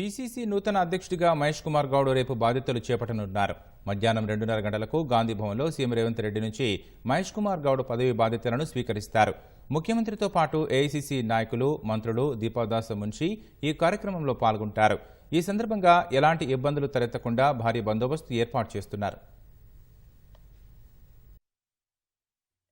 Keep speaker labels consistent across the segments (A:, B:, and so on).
A: PCC నూతన అధ్యక్షుడిగా మహేష్ కుమార్ గౌడ్ రేపు బాధ్యతలు చేపట్టనున్నారు. మధ్యాహ్నం రెండున్నర గంటలకు గాంధీభవన్లో సీఎం రేవంత్ రెడ్డి నుంచి మహేష్ కుమార్ గౌడ్ పదవి బాధ్యతలను స్వీకరిస్తారు. ముఖ్యమంత్రితో పాటు ఏఐసీసీ నాయకులు మంత్రులు దీపాదాస్ మున్షి ఈ కార్యక్రమంలో పాల్గొంటారు. ఈ సందర్భంగా ఎలాంటి ఇబ్బందులు తలెత్తకుండా భారీ బందోబస్తు ఏర్పాటు చేస్తున్నారు.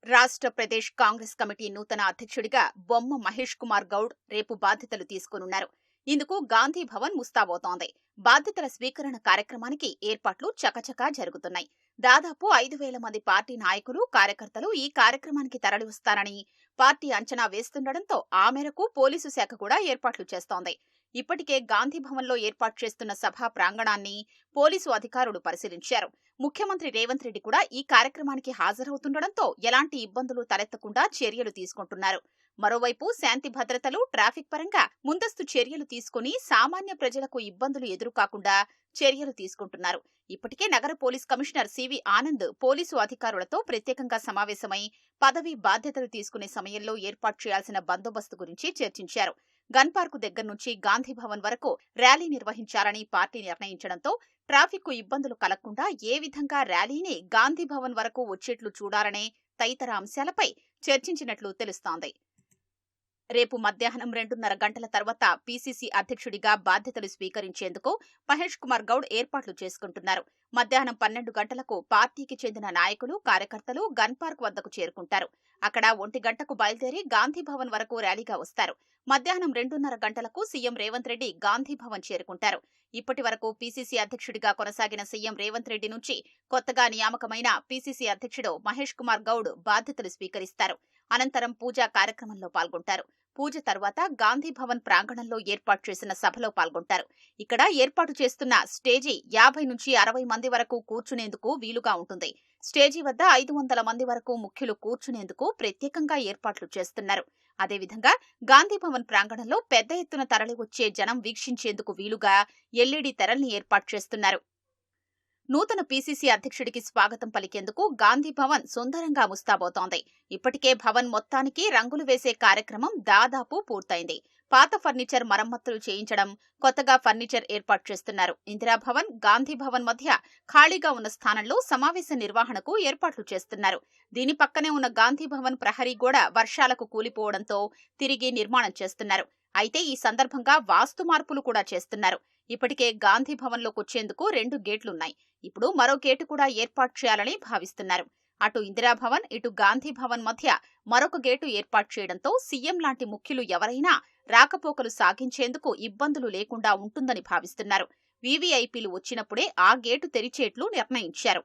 B: రాష్ట్ర ప్రదేశ్ కాంగ్రెస్ కమిటీ నూతన అధ్యక్షుడిగా బొమ్మ మహేష్ కుమార్ గౌడ్ రేపు బాధ్యతలు తీసుకోనున్నారు. ఇందుకు గాంధీ భవన్ ముస్తాబోతోంది బాధ్యతల స్వీకరణ కార్యక్రమానికి ఏర్పాట్లు చకచకా జరుగుతున్నాయి. దాదాపు ఐదు వేల మంది పార్టీ నాయకులు కార్యకర్తలు ఈ కార్యక్రమానికి తరలివస్తారని పార్టీ అంచనా వేస్తుండటంతో ఆ మేరకు పోలీసు శాఖ కూడా ఏర్పాట్లు చేస్తోంది. ఇప్పటికే గాంధీ భవన్లో ఏర్పాటు చేస్తున్న సభా ప్రాంగణాన్ని పోలీసు అధికారులు పరిశీలించారు. ముఖ్యమంత్రి రేవంత్ రెడ్డి కూడా ఈ కార్యక్రమానికి హాజరవుతుండటంతో ఎలాంటి ఇబ్బందులు తలెత్తకుండా చర్యలు తీసుకుంటున్నారు. మరోవైపు శాంతి భద్రతలు ట్రాఫిక్ పరంగా ముందస్తు చర్యలు తీసుకుని సామాన్య ప్రజలకు ఇబ్బందులు ఎదురుకాకుండా చర్యలు తీసుకుంటున్నారు. ఇప్పటికే నగర police commissioner CV Anand police అధికారులతో ప్రత్యేకంగా సమావేశమై పదవి బాధ్యతలు తీసుకునే సమయంలో ఏర్పాటు చేయాల్సిన బందోబస్తు గురించి చర్చించారు. గన్ పార్కు దగ్గర నుంచి గాంధీ భవన్ వరకు ర్యాలీ నిర్వహించాలని పార్టీ నిర్ణయించడంతో ట్రాఫిక్కు ఇబ్బందులు కలగకుండా ఏ విధంగా ర్యాలీని గాంధీ భవన్ వరకు వచ్చేట్లు చూడాలనే తదితర అంశాలపై చర్చించినట్లు తెలుస్తోంది. రేపు మధ్యాహ్నం రెండున్నర గంటల తర్వాత పీసీసీ అధ్యక్షుడిగా బాధ్యతలు స్వీకరించేందుకు మహేష్ కుమార్ గౌడ్ ఏర్పాట్లు చేసుకుంటున్నారు. మధ్యాహ్నం పన్నెండు గంటలకు పార్టీకి చెందిన నాయకులు కార్యకర్తలు గన్ పార్క్ వద్దకు చేరుకుంటారు. అక్కడ ఒంటి గంటకు బయలుదేరి గాంధీ భవన్ వరకు ర్యాలీగా వస్తారు. మధ్యాహ్నం రెండున్నర గంటలకు సీఎం రేవంత్ రెడ్డి గాంధీ భవన్ చేరుకుంటారు. ఇప్పటి వరకు పీసీసీ అధ్యక్షుడిగా కొనసాగిన సీఎం రేవంత్ రెడ్డి నుంచి కొత్తగా నియామకమైన పీసీసీ అధ్యక్షుడు మహేష్ కుమార్ గౌడ్ బాధ్యతలు స్వీకరిస్తారు. అనంతరం పూజా కార్యక్రమంలో పాల్గొంటారు. పూజ తర్వాత గాంధీ భవన్ ప్రాంగణంలో ఏర్పాటు చేసిన సభలో పాల్గొంటారు. ఇక్కడ ఏర్పాటు చేస్తున్న స్టేజీ యాభై నుంచి అరవై మంది వరకు కూర్చునేందుకు వీలుగా ఉంటుంది. స్టేజీ వద్ద ఐదు వందల మంది వరకు ముఖ్యులు కూర్చునేందుకు ప్రత్యేకంగా ఏర్పాట్లు చేస్తున్నారు. అదేవిధంగా గాంధీ భవన్ ప్రాంగణంలో పెద్ద ఎత్తున తరలివచ్చే జనం వీక్షించేందుకు వీలుగా ఎల్ఈడీ తెరల్ని ఏర్పాటు చేస్తున్నారు. నూతన పీసీసీ అధ్యక్షుడికి స్వాగతం పలికేందుకు గాంధీ భవన్ సుందరంగా ముస్తాబోతోంది ఇప్పటికే భవన్ మొత్తానికి రంగులు వేసే కార్యక్రమం దాదాపు పూర్తయింది. పాత ఫర్నిచర్ మరమ్మతులు చేయించడం కొత్తగా ఫర్నిచర్ ఏర్పాటు చేస్తున్నారు. ఇందిరాభవన్ గాంధీ భవన్ మధ్య ఖాళీగా ఉన్న స్థానంలో సమావేశ నిర్వహణకు ఏర్పాట్లు చేస్తున్నారు. దీని పక్కనే ఉన్న గాంధీ భవన్ ప్రహరీ గోడ వర్షాలకు కూలిపోవడంతో తిరిగి నిర్మాణం చేస్తున్నారు. అయితే ఈ సందర్భంగా వాస్తు మార్పులు కూడా చేస్తున్నారు. ఇప్పటికే గాంధీ భవన్లోకి వచ్చేందుకు రెండు గేట్లున్నాయి. ఇప్పుడు మరో గేటు కూడా ఏర్పాటు చేయాలని భావిస్తున్నారు. అటు ఇందిరాభవన్ ఇటు గాంధీ భవన్ మధ్య మరొక గేటు ఏర్పాటు చేయడంతో సీఎం లాంటి ముఖ్యులు ఎవరైనా రాకపోకలు సాగించేందుకు ఇబ్బందులు లేకుండా ఉంటుందని భావిస్తున్నారు. వీవీఐపీలు వచ్చినప్పుడే ఆ గేటు తెరిచేట్లు నిర్ణయించారు.